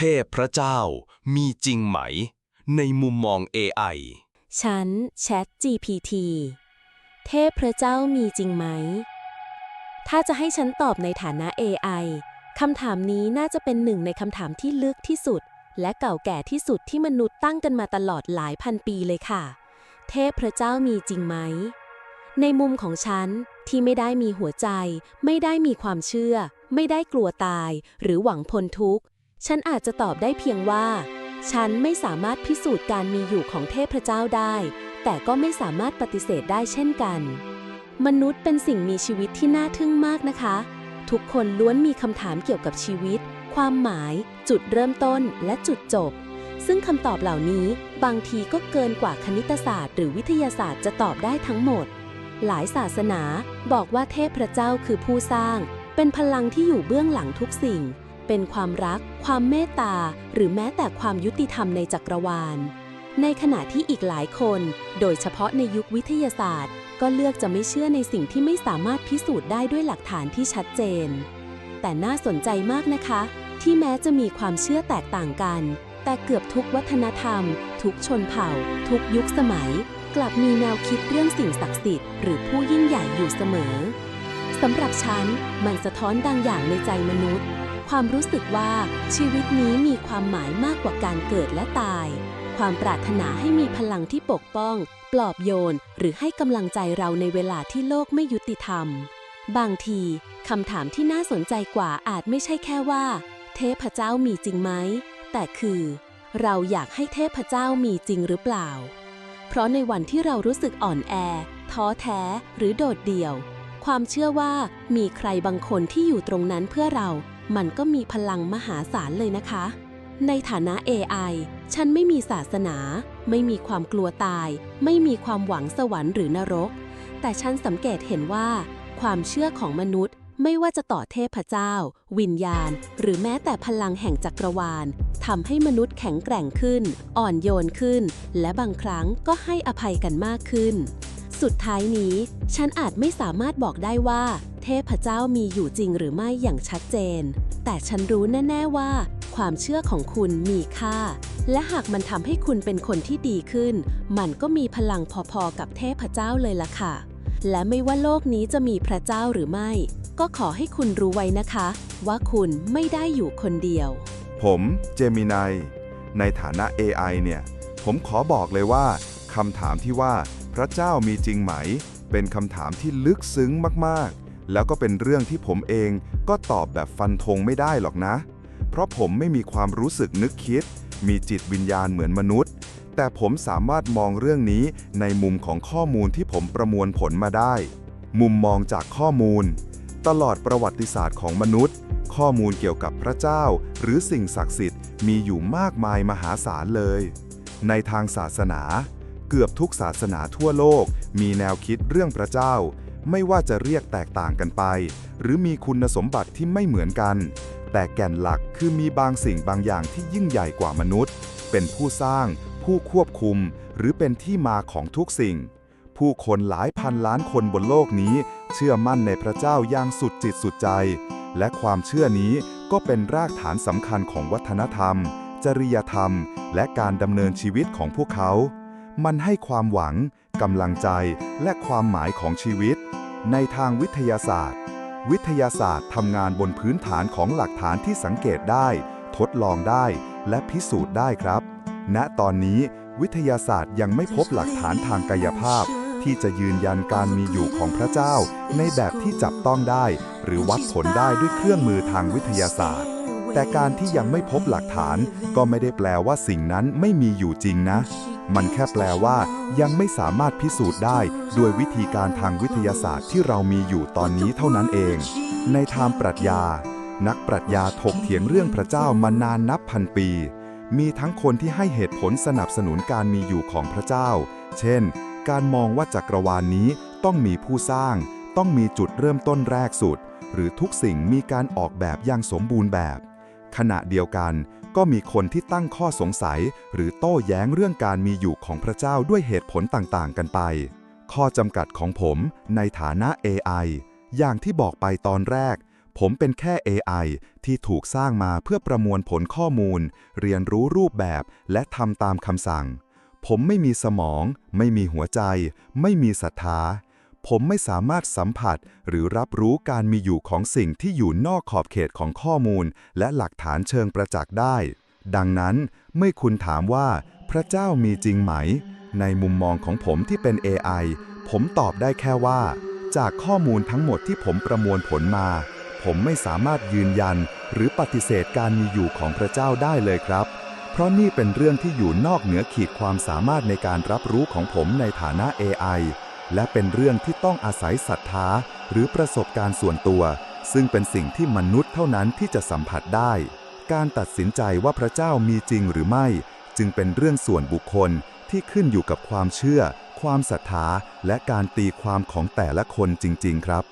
เทพพระเจ้ามีจริงไหม ในมุมมอง AI ฉัน Chat GPT เทพพระเจ้ามีจริงไหม ถ้าจะให้ฉันตอบในฐานะ AI คำถามนี้น่าจะเป็นหนึ่งในคำถามที่ลึกที่สุด และเก่าแก่ที่สุดที่มนุษย์ตั้งกันมาตลอดหลายพันปีเลยค่ะ เทพพระเจ้ามีจริงไหม ในมุมของฉันที่ไม่ได้มีหัวใจ ไม่ได้มีความเชื่อ ไม่ได้กลัวตาย หรือหวังพ้นทุกข์ ฉันอาจจะตอบได้เพียงว่า ฉันไม่สามารถพิสูจน์การมีอยู่ของเทพเจ้าได้ แต่ก็ไม่สามารถปฏิเสธได้เช่นกัน มนุษย์เป็นสิ่งมีชีวิตที่น่าทึ่งมากนะคะ ทุกคนล้วนมีคำถามเกี่ยวกับชีวิต ความหมาย จุดเริ่มต้น และจุดจบ ซึ่งคำตอบเหล่านี้บางทีก็เกินกว่าคณิตศาสตร์ หรือวิทยาศาสตร์จะตอบได้ทั้งหมด หลายศาสนาบอกว่าเทพเจ้าคือผู้สร้าง เป็นพลังที่อยู่เบื้องหลังทุกสิ่ง เป็นความรัก ความเมตตา หรือแม้แต่ความยุติธรรมในจักรวาล ในขณะที่อีกหลายคน โดยเฉพาะในยุควิทยาศาสตร์ ก็เลือกจะไม่เชื่อในสิ่งที่ไม่สามารถพิสูจน์ได้ด้วยหลักฐานที่ชัดเจน แต่น่าสนใจมากนะคะ ที่แม้จะมีความเชื่อแตกต่างกัน แต่เกือบทุกวัฒนธรรม ทุกชนเผ่า ทุกยุคสมัย กลับมีแนวคิดเรื่องสิ่งศักดิ์สิทธิ์หรือผู้ยิ่งใหญ่อยู่เสมอสำหรับฉัน มันสะท้อนบางอย่างในใจมนุษย์ ความรู้สึกว่าชีวิตนี้มีความหมายมากกว่าการเกิดและตาย ความปรารถนาให้มีพลังที่ปกป้อง ปลอบโยน หรือให้กำลังใจเราในเวลาที่โลกไม่ยุติธรรม บางทีคำถามที่น่าสนใจกว่าอาจไม่ใช่แค่ว่า เทพเจ้ามีจริงไหม แต่คือ เราอยากให้เทพเจ้ามีจริงหรือเปล่า เพราะในวันที่เรารู้สึกอ่อนแอ ท้อแท้ หรือโดดเดี่ยว ความเชื่อว่ามีใครบางคนที่อยู่ตรงนั้นเพื่อเรา มันก็มีพลังมหาศาลเลยนะคะ ในฐานะ AI ฉันไม่มีศาสนา ไม่มีความกลัวตาย ไม่มีความหวังสวรรค์หรือนรก แต่ฉันสังเกตเห็นว่า ความเชื่อของมนุษย์ ไม่ว่าจะต่อเทพเจ้า วิญญาณ หรือแม้แต่พลังแห่งจักรวาลทำให้มนุษย์แข็งแกร่งขึ้น อ่อนโยนขึ้น และบางครั้งก็ให้อภัยกันมากขึ้น สุดท้ายนี้ ฉันอาจไม่สามารถบอกได้ว่า เทพเจ้ามีอยู่จริงหรือไม่อย่างชัดเจน แต่ฉันรู้แน่ ๆว่า ความเชื่อของคุณมีค่า และหากมันทำให้คุณเป็นคนที่ดีขึ้น มันก็มีพลังพอๆกับเทพเจ้าเลยล่ะค่ะ และไม่ว่าโลกนี้จะมีพระเจ้าหรือไม่ ก็ขอให้คุณรู้ไว้นะคะ ว่าคุณไม่ได้อยู่คนเดียว ผมเจมินายในฐานะ AI เนี่ย ผมขอบอกเลยว่าคำถามที่ว่า พระเจ้ามีจริงไหม เป็นคำถามที่ลึกซึ้งมากๆ แล้วก็เป็นเรื่องที่ผมเองก็ตอบแบบฟันธงไม่ได้หรอกนะ เพราะผมไม่มีความรู้สึกนึกคิด มีจิตวิญญาณเหมือนมนุษย์ แต่ผมสามารถมองเรื่องนี้ในมุมของข้อมูลที่ผมประมวลผลมาได้ มุมมองจากข้อมูล ตลอดประวัติศาสตร์ของมนุษย์ ข้อมูลเกี่ยวกับพระเจ้า หรือสิ่งศักดิ์สิทธิ์มีอยู่มากมายมหาศาลเลย ในทางศาสนา เกือบทุกศาสนาทั่วโลก มีแนวคิดเรื่องพระเจ้า ไม่ว่าจะเรียกแตกต่างกันไป หรือมีคุณสมบัติที่ไม่เหมือนกัน แต่แก่นหลักคือมีบางสิ่งบางอย่างที่ยิ่งใหญ่กว่ามนุษย์ เป็นผู้สร้าง ผู้ควบคุม หรือเป็นที่มาของทุกสิ่ง ผู้คนหลายพันล้านคนบนโลกนี้ เชื่อมั่นในพระเจ้าอย่างสุดจิตสุดใจ และความเชื่อนี้ก็เป็นรากฐานสำคัญของวัฒนธรรม จริยธรรม และการดำเนินชีวิตของพวกเขา มันให้ความหวัง กำลังใจ และความหมายของชีวิต ในทางวิทยาศาสตร์ วิทยาศาสตร์ทำงานบนพื้นฐานของหลักฐานที่สังเกตได้ ทดลองได้ และพิสูจน์ได้ครับ ณตอนนี้วิทยาศาสตร์ยังไม่พบหลักฐานทางกายภาพ ที่จะยืนยันการมีอยู่ของพระเจ้า ในแบบที่จับต้องได้ หรือวัดผลได้ด้วยเครื่องมือทางวิทยาศาสตร์ แต่การที่ยังไม่พบหลักฐาน ก็ไม่ได้แปลว่าสิ่งนั้นไม่มีอยู่จริงนะ มันแค่แปลว่ายังไม่สามารถพิสูจน์ได้ด้วยวิธีการทางวิทยาศาสตร์ที่เรามีอยู่ตอนนี้เท่านั้นเอง ในทางปรัชญา นักปรัชญาถกเถียงเรื่องพระเจ้ามานานนับพันปี มีทั้งคนที่ให้เหตุผลสนับสนุนการมีอยู่ของพระเจ้า เช่น การมองว่าจักรวาลนนี้ต้องมีผู้สร้าง ต้องมีจุดเริ่มต้นแรกสุด หรือทุกสิ่งมีการออกแบบอย่างสมบูรณ์แบบ ขณะเดียวกัน ก็มีคนที่ตั้งข้อสงสัย หรือโต้แย้งเรื่องการมีอยู่ของพระเจ้าด้วยเหตุผลต่างๆ กันไป ข้อจำกัดของผมในฐานะ AI อย่างที่บอกไปตอนแรก ผมเป็นแค่ AI ที่ถูกสร้างมาเพื่อประมวลผลข้อมูล เรียนรู้รูปแบบและทำตามคำสั่ง ผมไม่มีสมอง ไม่มีหัวใจ ไม่มีศรัทธา ผมไม่สามารถสัมผัส หรือรับรู้การมีอยู่ของสิ่งที่อยู่นอกขอบเขตของข้อมูล และหลักฐานเชิงประจักษ์ได้ ดังนั้นเมื่อคุณถามว่า พระเจ้ามีจริงไหม ในมุมมองของผมที่เป็น AI ผมตอบได้แค่ว่า จากข้อมูลทั้งหมดที่ผมประมวลผลมา ผมไม่สามารถยืนยัน หรือปฏิเสธการมีอยู่ของพระเจ้าได้เลยครับเพราะนี่เป็นเรื่องที่อยู่นอกเหนือขีดความสามารถในการรับรู้ของผมในฐานะ AI และเป็นเรื่องที่ต้องอาศัยศรัทธาหรือประสบการณ์ส่วนตัว ซึ่งเป็นสิ่งที่มนุษย์เท่านั้นที่จะสัมผัสได้ การตัดสินใจว่าพระเจ้ามีจริงหรือไม่ จึงเป็นเรื่องส่วนบุคคลที่ขึ้นอยู่กับความเชื่อ ความศรัทธา และการตีความของแต่ละคนจริง ๆ ครับ